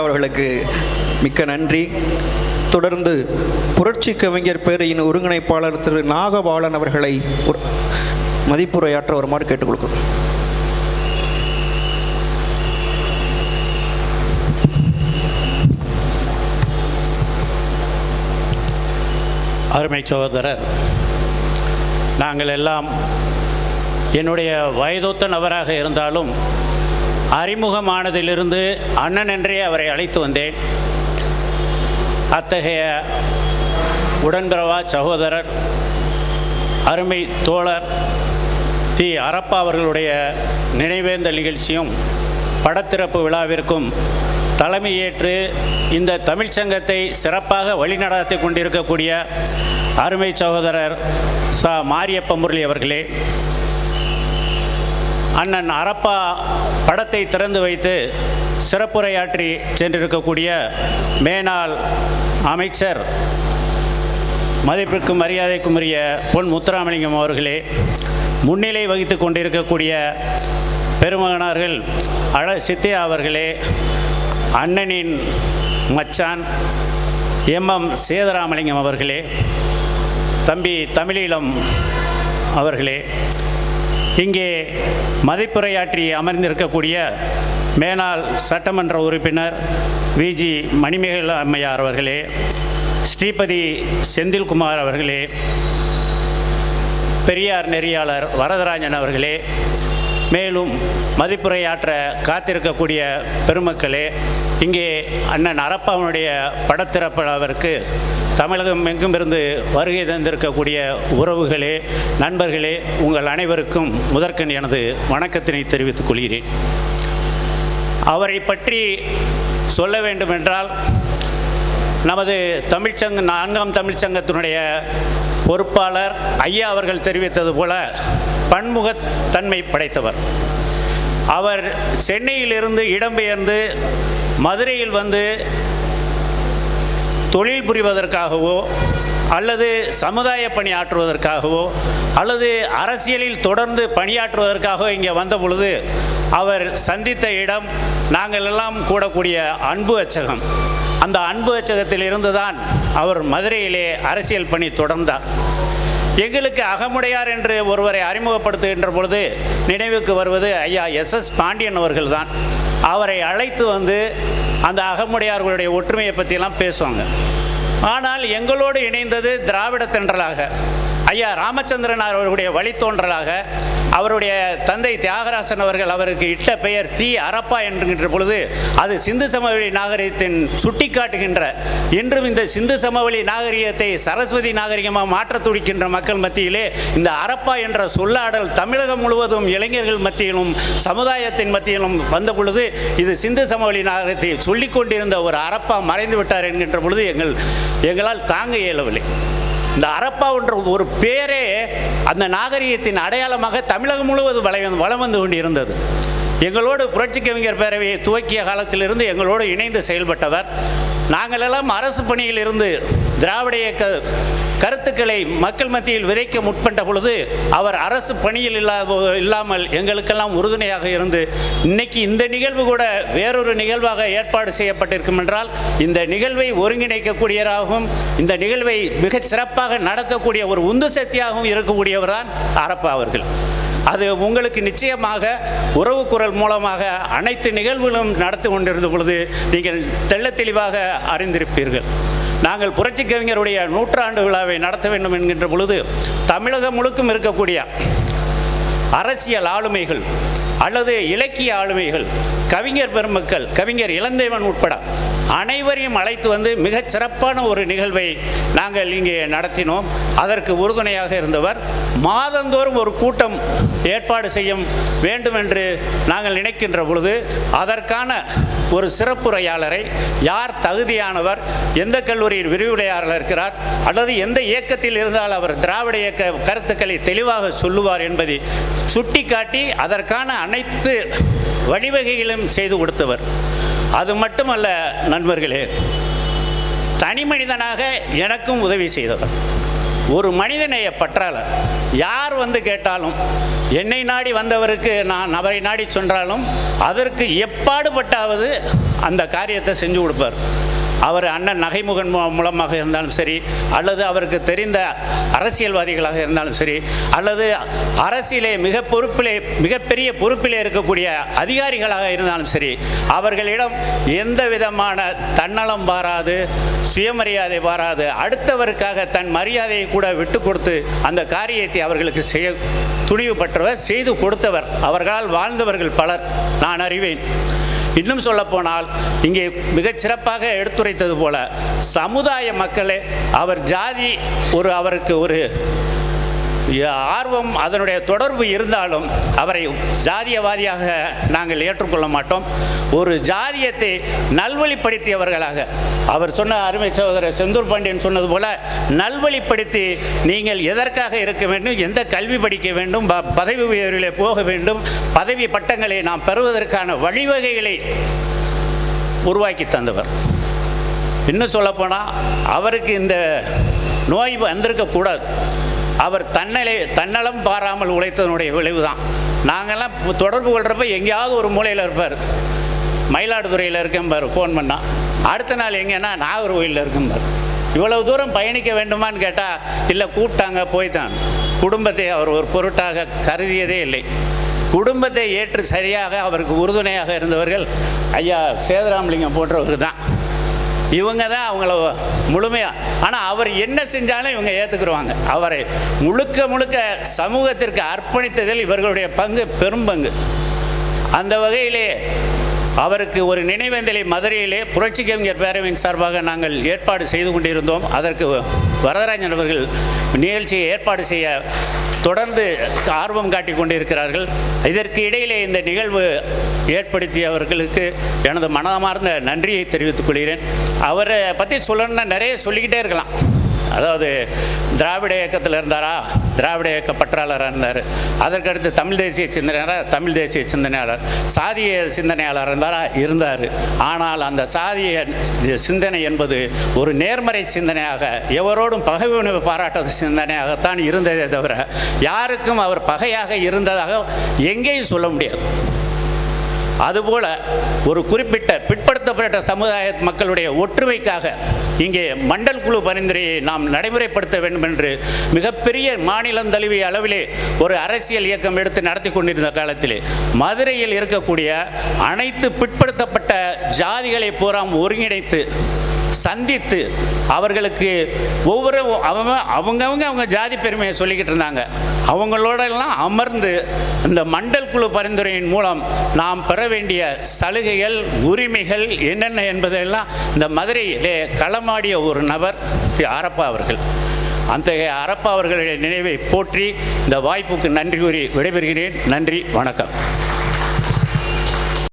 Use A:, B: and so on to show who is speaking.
A: அவர்களுக்கு மிக்க நன்றி. தொடர்ந்து புரட்சி கவிஞர் பேரையின் ஒருங்கிணைப்பாளர் திரு நாகபாலன் அவர்களை மதிப்புரையாற்ற வருமாறு கேட்டுக்கொள்கிறோம்.
B: அருமை சகோதரர் நாங்கள் எல்லாம் என்னுடைய வயதொத்த நபராக இருந்தாலும் அறிமுகமானதிலிருந்து அண்ணன் என்றே அவரை அழைத்து வந்தேன். அத்தகைய உடன்பிறவா சகோதரர் அருமை தோழர் தி. அரப்பா அவர்களுடைய நினைவேந்த நிகழ்ச்சியும் படத்திறப்பு விழாவிற்கும் தலைமையேற்று இந்த தமிழ்ச்சங்கத்தை சிறப்பாக வழிநடத்தி கொண்டிருக்கக்கூடிய அருமை சகோதரர் ச. மாரியப்ப முரளி அவர்களே அண்ணன் அரப்பா படத்தை திறந்து வைத்து சிறப்புரையாற்றி சென்றிருக்கக்கூடிய மேனாள் அமைச்சர் மதிப்பிற்கும் மரியாதைக்கும் உரிய பொன் முத்துராமலிங்கம் அவர்களே முன்னிலை வகித்து கொண்டிருக்கக்கூடிய பெருமகனார்கள் அழ சித்தியா அவர்களே அண்ணனின் மச்சான் எம்எம் சேதராமலிங்கம் அவர்களே தம்பி தமிழீழம் அவர்களே இங்கே மதிப்புரையாற்றி அமர்ந்திருக்கக்கூடிய மேனாள் சட்டமன்ற உறுப்பினர் விஜி மணிமேகல் அம்மையார் அவர்களே ஸ்ரீபதி செந்தில்குமார் அவர்களே பெரியார் நெறியாளர் வரதராஜன் அவர்களே மேலும் மதிப்புரையாற்ற காத்திருக்கக்கூடிய பெருமக்களே இங்கே அண்ணன் அரப்பாவனுடைய படத்திறப்பவருக்கு தமிழகம் எங்கும் இருந்து வருகை தந்திருக்கக்கூடிய உறவுகளே நண்பர்களே உங்கள் அனைவருக்கும் முதற்கண் எனது வணக்கத்தினை தெரிவித்துக் கொள்கிறேன். அவரை பற்றி சொல்ல வேண்டுமென்றால் நமது தமிழ்ச்சங்க நான்காம் தமிழ்ச்சங்கத்தினுடைய பொறுப்பாளர் ஐயா அவர்கள் தெரிவித்தது போல பன்முகத்தன்மை படைத்தவர். அவர் சென்னையிலிருந்து இடம்பெயர்ந்து மதுரையில் வந்து தொழில் புரிவதற்காகவோ அல்லது சமுதாய பணி ஆற்றுவதற்காகவோ அல்லது அரசியலில் தொடர்ந்து பணியாற்றுவதற்காகவோ இங்கே வந்த பொழுது அவர் சந்தித்த இடம் நாங்கள் எல்லாம் கூடக்கூடிய அன்பு அச்சகம். அந்த அன்பு அச்சகத்தில் இருந்துதான் அவர் மதுரையிலே அரசியல் பணி தொடர்ந்தார். எங்களுக்கு அகமுடையார் என்று ஒருவரை அறிமுகப்படுத்துகின்ற பொழுது நினைவுக்கு வருவது ஐயா எஸ் எஸ் பாண்டியன் அவர்கள்தான். அவரை அழைத்து வந்து அந்த அகமுடையார்களுடைய ஒற்றுமையை பற்றியெல்லாம் பேசுவாங்க. ஆனால் எங்களோடு இணைந்தது திராவிட தென்றலாக ஐயா ராமச்சந்திரன் அவர்களுடைய வழித்தோன்றலாக அவருடைய தந்தை தியாகராசன் அவர்கள் அவருக்கு இட்ட பெயர் தி அரப்பா என்கின்ற பொழுது அது சிந்து சமவெளி நாகரிகத்தின் சுட்டிக்காட்டுகின்ற இன்றும் இந்த சிந்து சமவெளி நாகரிகத்தை சரஸ்வதி நாகரிகமாக மாற்ற துடிக்கின்ற மக்கள் மத்தியிலே இந்த அரப்பா என்ற சொல்லாடல் தமிழகம் முழுவதும் இளைஞர்கள் மத்தியிலும் சமுதாயத்தின் மத்தியிலும் வந்த பொழுது இது சிந்து சமவெளி நாகரிகத்தை சொல்லிக் கொண்டிருந்த ஒரு அரப்பா மறைந்து விட்டார் என்கின்ற பொழுது எங்கள் எங்களால் தாங்க இயலவில்லை. இந்த அரப்பாவுன்ற ஒரு பேரே அந்த நாகரிகத்தின் அடையாளமாக தமிழகம் முழுவதும் வளை வளம் வந்து கொண்டிருந்தது. எங்களோடு புரட்சி கவிஞர் பேரவையை துவக்கிய காலத்திலிருந்து எங்களோடு இணைந்து செயல்பட்டவர். நாங்களெல்லாம் அரசு பணியில் இருந்து திராவிட இயக்க கருத்துக்களை மக்கள் மத்தியில் விதைக்க முற்பட்ட பொழுது அவர் அரசு பணியில் இல்லாத இல்லாமல் எங்களுக்கெல்லாம் உறுதுணையாக இருந்து இன்னைக்கு இந்த நிகழ்வு கூட வேறொரு நிகழ்வாக ஏற்பாடு செய்யப்பட்டிருக்கும் என்றால் இந்த நிகழ்வை ஒருங்கிணைக்கக்கூடியவராகவும் இந்த நிகழ்வை மிகச் சிறப்பாக நடத்தக்கூடிய ஒரு உந்து சக்தியாகவும் இருக்கக்கூடியவர் தான் அரப்பா அவர்கள். அது உங்களுக்கு நிச்சயமாக உறவு குரல் மூலமாக அனைத்து நிகழ்வுகளும் நடத்தி கொண்டிருந்த பொழுது நீங்கள் தெள்ள தெளிவாக அறிந்திருப்பீர்கள். நாங்கள் புரட்சி கவிஞருடைய நூற்றாண்டு விழாவை நடத்த வேண்டும் என்கின்ற பொழுது தமிழகம் முழுக்கும் இருக்கக்கூடிய அரசியல் ஆளுமைகள் அல்லது இலக்கிய ஆளுமைகள் கவிஞர் பெருமக்கள் கவிஞர் இளந்தேவன் உட்பட அனைவரையும் அழைத்து வந்து மிகச் சிறப்பான ஒரு நிகழ்வை நாங்கள் இங்கே நடத்தினோம். அதற்கு உறுதுணையாக இருந்தவர் மாதந்தோறும் ஒரு கூட்டம் ஏற்பாடு செய்ய வேண்டும் என்று நாங்கள் நினைக்கின்ற பொழுது அதற்கான ஒரு சிறப்புரையாளரை யார் தகுதியானவர் எந்த கல்லூரியில் விரிவுரையாளர் இருக்கிறார் அல்லது எந்த இயக்கத்தில் இருந்தால் அவர் திராவிட இயக்க கருத்துக்களை தெளிவாக சொல்லுவார் என்பதை சுட்டிக்காட்டி அதற்கான அனைத்து வழிவகைகளும் செய்து கொடுத்தவர். அது மட்டுமல்ல நண்பர்களே தனி மனிதனாக எனக்கும் உதவி செய்தவர். ஒரு மனிதநேய பற்றாளர் யார் வந்து கேட்டாலும் என்னை நாடி வந்தவருக்கு நான் அவரை நாடி சென்றாலும் அதற்கு எப்பாடுபட்டாவது அந்த காரியத்தை செஞ்சு கொடுப்பார். அவர் அண்ணன் நகைமுகன் மூ- மூலமாக இருந்தாலும் சரி அல்லது அவருக்கு தெரிந்த அரசியல்வாதிகளாக இருந்தாலும் சரி அல்லது அரசியலே மிக பொறுப்பிலே மிகப்பெரிய பொறுப்பிலே இருக்கக்கூடிய அதிகாரிகளாக இருந்தாலும் சரி அவர்களிடம் எந்த விதமான தன்னலம் பாராது சுயமரியாதை பாராது அடுத்தவருக்காக தன் மரியாதையை கூட விட்டு கொடுத்து அந்த காரியத்தை அவர்களுக்கு செய்ய துணிவு பெற்றவர் செய்து கொடுத்தவர். அவர்களால் வாழ்ந்தவர்கள் பலர். நான் அறிவேன். இன்னும் சொல்லப்போனால் இங்கே மிகச் சிறப்பாக எடுத்துரைத்தது போல சமுதாய மக்களே அவர் ஜாதி ஒரு அவருக்கு ஒரு ஆர்வம் அதனுடைய தொடர்பு இருந்தாலும் அவரை ஜாதியவாதியாக நாங்கள் ஏற்றுக்கொள்ள மாட்டோம். ஒரு ஜாதியத்தை நல்வழிப்படுத்தியவர்களாக அவர் சொன்ன அருமை சகோதரர் செந்தூர் பாண்டியன் சொன்னது போல நல்வழிப்படுத்தி நீங்கள் எதற்காக இருக்க வேண்டும் எந்த கல்வி படிக்க வேண்டும் ப- பதவி உயர்விலே போக வேண்டும் பதவி பட்டங்களை நாம் பெறுவதற்கான வழிவகைகளை உருவாக்கி தந்தவர். இன்னும் சொல்லப்போனால் அவருக்கு இந்த நோய் வந்திருக்கக்கூடாது. அவர் தன்னலை தன்னலம் பாராமல் உழைத்ததனுடைய விளைவு தான் நாங்கள்லாம் தொடர்பு கொள்கிறப்ப எங்கேயாவது ஒரு மூலையில் இருப்பார். மயிலாடுதுறையில் இருக்கேன் ஃபோன் பண்ணால் அடுத்த நாள் எங்கன்னா நாகர்கோயிலில் இருக்கும்பார் இவ்வளவு தூரம் பயணிக்க வேண்டுமான்னு கேட்டால் இல்லை கூப்பிட்டாங்க போய்தான் குடும்பத்தை அவர் ஒரு பொருட்டாக கருதியதே இல்லை. குடும்பத்தை ஏற்று சரியாக அவருக்கு உறுதுணையாக இருந்தவர்கள் ஐயா சேதராமலிங்கம் போன்றவர்கள் தான் இவங்க தான் அவங்கள முழுமையாக ஆனால் அவர் என்ன செஞ்சாலும் இவங்க ஏற்றுக்குருவாங்க அவரை முழுக்க முழுக்க சமூகத்திற்கு அர்ப்பணித்ததில் இவர்களுடைய பங்கு பெரும் பங்கு. அந்த வகையிலே அவருக்கு ஒரு நினைவேந்தலை மதுரையிலே புரட்சி கவிஞர் பேரவையின் சார்பாக நாங்கள் ஏற்பாடு செய்து கொண்டிருந்தோம். அதற்கு வரதராஜன் அவர்கள் நிகழ்ச்சியை ஏற்பாடு செய்ய தொடர்ந்து ஆர்வம் காட்டிக் கொண்டிருக்கிறார்கள் இதற்கு இடையிலே இந்த நிகழ்வு ஏற்படுத்தியவர்களுக்கு எனது மனமார்ந்த நன்றியை தெரிவித்துக் கொள்கிறேன். அவரை பற்றி சொல்லணும்னா நிறைய சொல்லிக்கிட்டே இருக்கலாம். அதாவது திராவிட இயக்கத்தில் இருந்தாரா? திராவிட இயக்க பற்றாளராக இருந்தார். அதற்கடுத்து தமிழ் தேசிய சிந்தனையாளர்? தமிழ் தேசிய சிந்தனையாளர். சாதிய சிந்தனையாளர் இருந்தாரா? இருந்தார். ஆனால் அந்த சாதிய சிந்தனை என்பது ஒரு நேர்மறை சிந்தனையாக எவரோடும் பகை உணவு பாராட்டாத சிந்தனையாகத்தான் இருந்ததே தவிர யாருக்கும் அவர் பகையாக இருந்ததாக எங்கேயும் சொல்ல முடியாது. அதுபோல ஒரு குறிப்பிட்ட பிற்படுத்தப்பட்ட சமுதாய மக்களுடைய ஒற்றுமைக்காக இங்கே மண்டல் குழு பரிந்துரையை நாம் நடைமுறைப்படுத்த வேண்டும் என்று மிகப்பெரிய மாநிலம் தழுவிய அளவிலே ஒரு அரசியல் இயக்கம் எடுத்து நடத்தி கொண்டிருந்த காலத்திலே மதுரையில் இருக்கக்கூடிய அனைத்து பிற்படுத்தப்பட்ட ஜாதிகளை பூராம் ஒருங்கிணைத்து சந்தித்து அவர்களுக்கு ஒவ்வொரு அவங்க அவங்கவுங்க அவங்க ஜாதி பெருமையை சொல்லிக்கிட்டு இருந்தாங்க. அவங்களோட எல்லாம் அமர்ந்து இந்த மண்டல் குழு பரிந்துரையின் மூலம் நாம் பெற வேண்டிய சலுகைகள் உரிமைகள் என்னென்ன என்பதெல்லாம் இந்த மதுரையிலே களமாடிய ஒரு நபர் திரு அவர்கள். அத்தகைய அரப்பா அவர்களுடைய நினைவை போற்றி இந்த வாய்ப்புக்கு நன்றி கூறி விடைபெறுகிறேன். நன்றி வணக்கம்.